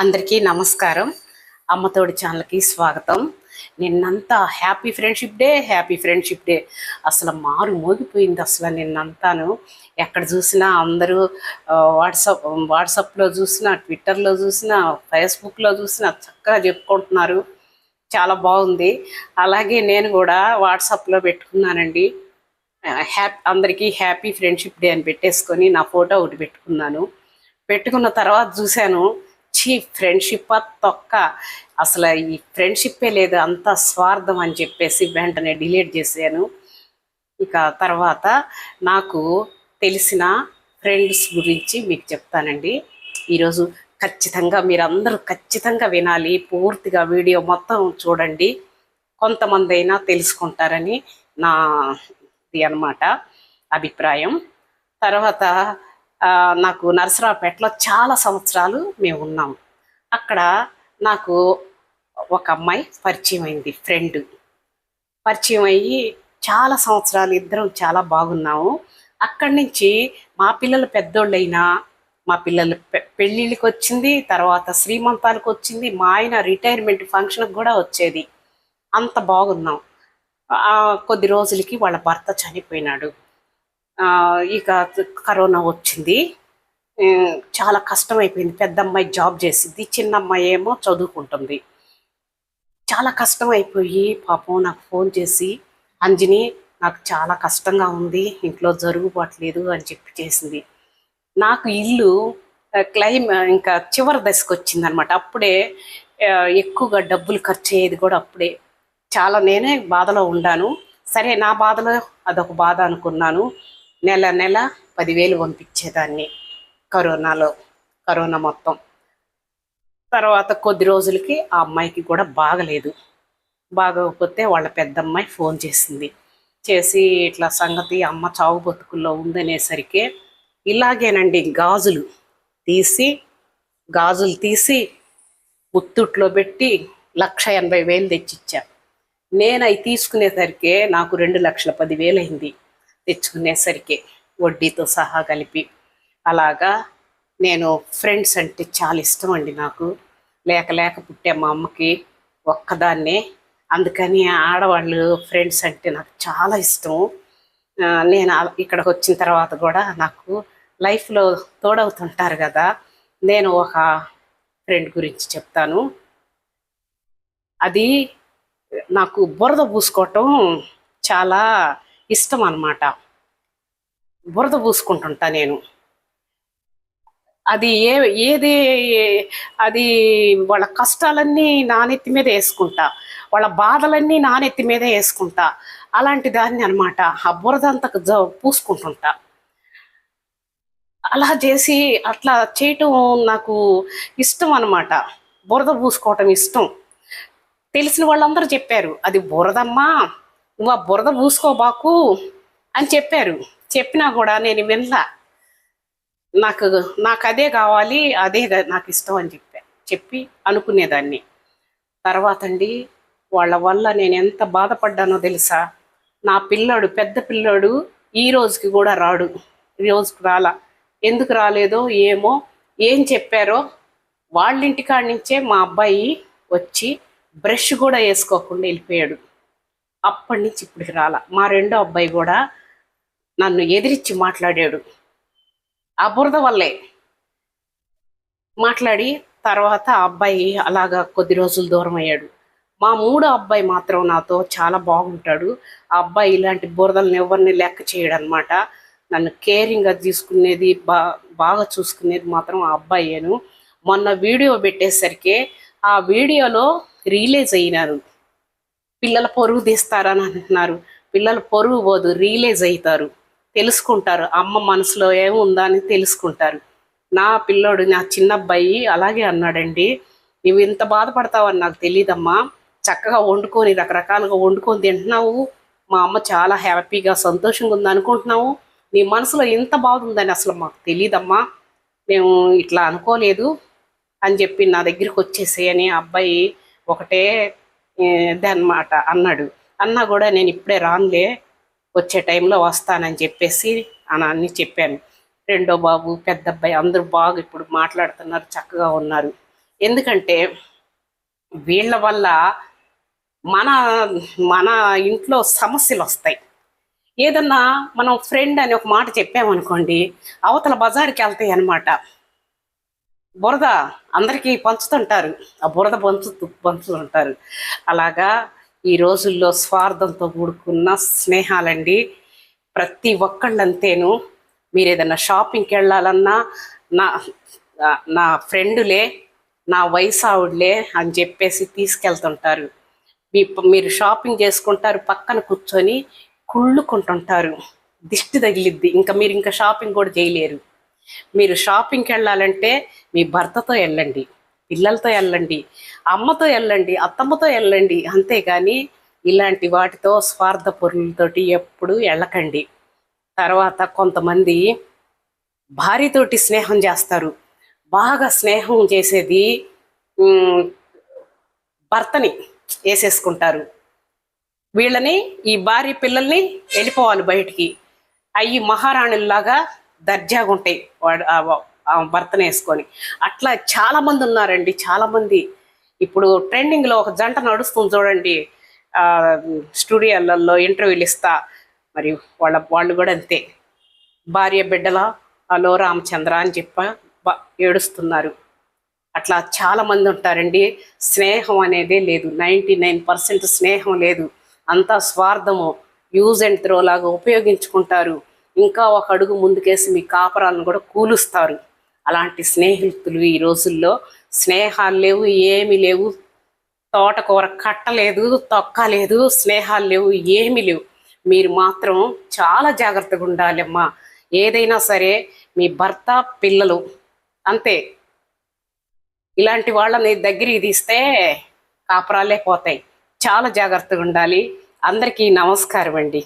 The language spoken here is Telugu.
అందరికీ నమస్కారం. అమ్మతోడి ఛానల్కి స్వాగతం. నిన్నంతా happy friendship day happy friendship day. అసలు మారు మోగిపోయింది అసలు నిన్నంతాను. ఎక్కడ చూసినా అందరూ వాట్సాప్ వాట్సాప్లో చూసినా ట్విట్టర్లో చూసినా ఫేస్బుక్లో చూసినా చక్కగా చెప్పుకుంటున్నారు. చాలా బాగుంది. అలాగే నేను కూడా వాట్సాప్లో పెట్టుకున్నానండి. హ్యాపీ అందరికీ హ్యాపీ ఫ్రెండ్షిప్ డే అని పెట్టేసుకొని నా ఫోటో ఒకటి పెట్టుకున్నాను. పెట్టుకున్న తర్వాత చూశాను. పిచ్చి ఫ్రెండ్షిప్ తొక్క. అసలు ఈ ఫ్రెండ్షిప్పే లేదు అంత స్వార్థం అని చెప్పేసి వెంటనే డిలీట్ చేశాను. ఇక తర్వాత నాకు తెలిసిన ఫ్రెండ్స్ గురించి మీకు చెప్తానండి. ఈరోజు ఖచ్చితంగా మీరందరూ ఖచ్చితంగా వినాలి పూర్తిగా వీడియో మొత్తం చూడండి. కొంతమంది అయినా తెలుసుకుంటారని నా ఇది అనమాట అభిప్రాయం. తర్వాత నాకు నరసరావుపేటలో చాలా సంవత్సరాలు మేము ఉన్నాం అక్కడ నాకు ఒక అమ్మాయి పరిచయం అయింది ఫ్రెండ్. పరిచయం అయ్యి చాలా సంవత్సరాలు ఇద్దరం చాలా బాగున్నాము. అక్కడి నుంచి మా పిల్లలు పెద్దోళ్ళైనా మా పిల్లలు పె- పెళ్ళిళ్ళకి వచ్చింది తర్వాత శ్రీమంతాలకు వచ్చింది మా ఆయన రిటైర్మెంట్ ఫంక్షన్కి కూడా వచ్చేది. అంత బాగున్నాం. కొద్ది రోజులకి వాళ్ళ భర్త చనిపోయినాడు. ఇక కరోనా వచ్చింది. చాలా కష్టం అయిపోయింది పెద్ద అమ్మాయి జాబ్ చేసింది చిన్న అమ్మాయి ఏమో చదువుకుంటుంది. చాలా కష్టం అయిపోయి పాపం నాకు ఫోన్ చేసి అంజని నాకు చాలా కష్టంగా ఉంది ఇంట్లో జరుగుబాట్లేదు అని చెప్పి చేసింది. నాకు ఇల్లు క్లైమ్ ఇంకా చివరి దశకు వచ్చింది అనమాట అప్పుడే ఎక్కువగా డబ్బులు ఖర్చు అయ్యేది కూడా అప్పుడే. చాలా నేనే బాధలో ఉండాను సరే నా బాధలో అదొక బాధ అనుకున్నాను. నెల నెల పదివేలు పంపించేదాన్ని కరోనాలో కరోనా మొత్తం. తర్వాత కొద్ది రోజులకి ఆ అమ్మాయికి కూడా బాగలేదు. బాగోకపోతే వాళ్ళ పెద్దమ్మాయి ఫోన్ చేసింది. చేసి ఇట్లా సంగతి అమ్మ చావు బతుకుల్లో ఉందనేసరికి ఇలాగేనండి గాజులు తీసి గాజులు తీసి ముత్తుట్లో పెట్టి లక్ష ఎనభై వేలు తెచ్చిచ్చా. నేను అవి తీసుకునేసరికి నాకు రెండు లక్షల పదివేలు అయింది తెచ్చుకునేసరికి వడ్డీతో సహా కలిపి. అలాగా నేను ఫ్రెండ్స్ అంటే చాలా ఇష్టం అండి నాకు. లేక లేక పుట్టే మా అమ్మకి ఒక్కదాన్నే. అందుకని ఆడవాళ్ళు ఫ్రెండ్స్ అంటే నాకు చాలా ఇష్టం. నేను ఇక్కడికి వచ్చిన తర్వాత కూడా నాకు లైఫ్లో తోడవుతుంటారు కదా. నేను ఒక ఫ్రెండ్ గురించి చెప్తాను. అది నాకు బురద పూసుకోవటం చాలా ఇష్టం అన్నమాట బురద పూసుకుంటుంటా నేను. అది ఏ ఏది అది వాళ్ళ కష్టాలన్నీ నానెత్తి మీద వేసుకుంటా. వాళ్ళ బాధలన్నీ నానెత్తి మీద వేసుకుంటా. అలాంటి దాన్ని అనమాట ఆ బురదంతా జ పూసుకుంటుంటా. అలా చేసి అట్లా చేయటం నాకు ఇష్టం అనమాట బురద పూసుకోవటం ఇష్టం. తెలిసిన వాళ్ళందరూ చెప్పారు అది బురదమ్మా నువ్వు ఆ బురద పూసుకోబాకు అని చెప్పారు. చెప్పినా కూడా నేను వినలా. నాకు నాకు అదే కావాలి అదే నాకు ఇష్టం అని చెప్పా. చెప్పి అనుకునేదాన్ని. తర్వాత అండి వాళ్ళ వల్ల నేను ఎంత బాధపడ్డానో తెలుసా? నా పిల్లోడు పెద్ద పిల్లోడు ఈ రోజుకి కూడా రాడు. ఈ రోజుకి రాలా. ఎందుకు రాలేదో ఏమో ఏం చెప్పారో వాళ్ళింటి కాడి నుంచే మా అబ్బాయి వచ్చి బ్రష్ కూడా వేసుకోకుండా వెళ్ళిపోయాడు. అప్పటి నుంచి ఇప్పటికి రాలా. మా రెండో అబ్బాయి కూడా నన్ను ఎదిరించి మాట్లాడాడు. ఆ బురద వల్లే మాట్లాడి తర్వాత ఆ అబ్బాయి అలాగా కొద్ది రోజులు దూరం అయ్యాడు. మా మూడో అబ్బాయి మాత్రం నాతో చాలా బాగుంటాడు. ఆ అబ్బాయి ఇలాంటి బురదలను ఎవరిని లెక్క చేయడు అనమాట నన్ను కేరింగ్గా తీసుకునేది బా బాగా చూసుకునేది మాత్రం ఆ అబ్బాయేను. మొన్న వీడియో పెట్టేసరికి ఆ వీడియోలో రిలీజ్ అయినారు. పిల్లల పొరుగు తీస్తారని అంటున్నారు. పిల్లల పొరుగు పోదు రియలైజ్ అవుతారు తెలుసుకుంటారు. అమ్మ మనసులో ఏముందా అని తెలుసుకుంటారు. నా పిల్లోడు నా చిన్న అబ్బాయి అలాగే అన్నాడండి. నువ్వు ఇంత బాధపడతావని నాకు తెలియదమ్మా చక్కగా వండుకొని రకరకాలుగా వండుకొని తింటున్నావు. మా అమ్మ చాలా హ్యాపీగా సంతోషంగా ఉంది అనుకుంటున్నావు. నీ మనసులో ఇంత బాధ ఉందని అసలు మాకు తెలియదమ్మా మేము ఇట్లా అనుకోలేదు అని చెప్పి నా దగ్గరికి వచ్చేసి అని అబ్బాయి ఒకటే అన్నమాట అన్నాడు. అన్నా కూడా నేను ఇప్పుడే రానులే వచ్చే టైంలో వస్తానని చెప్పేసి అని అన్ని చెప్పాను. రెండో బాబు పెద్ద అబ్బాయి అందరూ బాగా ఇప్పుడు మాట్లాడుతున్నారు చక్కగా ఉన్నారు. ఎందుకంటే వీళ్ళ వల్ల మన మన ఇంట్లో సమస్యలు వస్తాయి. ఏదన్నా మనం ఫ్రెండ్ అని ఒక మాట చెప్పామనుకోండి అవతల బజార్కి వెళ్తాయి అన్నమాట. బురద అందరికీ పంచుతుంటారు. ఆ బురద పంచు పంచుతుంటారు. అలాగా ఈ రోజుల్లో స్వార్థంతో కూడుకున్న స్నేహాలండి. ప్రతి ఒక్కళ్ళంతేను. మీరు ఏదైనా షాపింగ్కి వెళ్ళాలన్నా నా నా ఫ్రెండులే నా వయసు ఆవిడలే అని చెప్పేసి తీసుకెళ్తుంటారు. మీ మీరు షాపింగ్ చేసుకుంటారు పక్కన కూర్చొని కుళ్ళుకుంటుంటారు. దిష్టి తగిలిద్ది. ఇంకా మీరు ఇంకా షాపింగ్ కూడా చేయలేరు. మీరు షాపింగ్కి వెళ్ళాలంటే మీ భర్తతో వెళ్ళండి పిల్లలతో వెళ్ళండి అమ్మతో వెళ్ళండి అత్తమ్మతో వెళ్ళండి. అంతేగాని ఇలాంటి వాటితో స్వార్థ పొరులతోటి ఎప్పుడు వెళ్ళకండి. తర్వాత కొంతమంది భార్యతోటి స్నేహం చేస్తారు. బాగా స్నేహం చేసేది భర్తని వేసేసుకుంటారు. వీళ్ళని ఈ భార్య పిల్లల్ని వెళ్ళిపోవాలి బయటికి. అవి మహారాణుల్లాగా దర్జాగా ఉంటాయి వాడు భర్తను వేసుకొని. అట్లా చాలా మంది ఉన్నారండి చాలా మంది ఇప్పుడు ట్రెండింగ్లో ఒక జంట నడుస్తుంది చూడండి. స్టూడియోలలో ఇంటర్వ్యూలు ఇస్తా. మరి వాళ్ళ వాళ్ళు కూడా అంతే. భార్య బిడ్డల అలో రామచంద్ర అని చెప్ప ఏడుస్తున్నారు. అట్లా చాలా మంది ఉంటారండి. స్నేహం అనేదే లేదు. నైంటీ నైన్ పర్సెంట్ స్నేహం లేదు. అంతా స్వార్థము. యూజ్ అండ్ త్రో లాగా ఉపయోగించుకుంటారు. ఇంకా ఒక అడుగు ముందుకేసి మీ కాపరాలను కూడా కూలుస్తారు. అలాంటి స్నేహితులు ఈ రోజుల్లో స్నేహాలు లేవు ఏమీ లేవు. తోటకూర కట్టలేదు తొక్క లేదు స్నేహాలు లేవు ఏమీ లేవు. మీరు మాత్రం చాలా జాగ్రత్తగా ఉండాలమ్మా. ఏదైనా సరే మీ భర్త పిల్లలు అంతే. ఇలాంటి వాళ్ళని దగ్గరికి తీస్తే కాపురాలే పోతాయి. చాలా జాగ్రత్తగా ఉండాలి. అందరికీ నమస్కారం అండి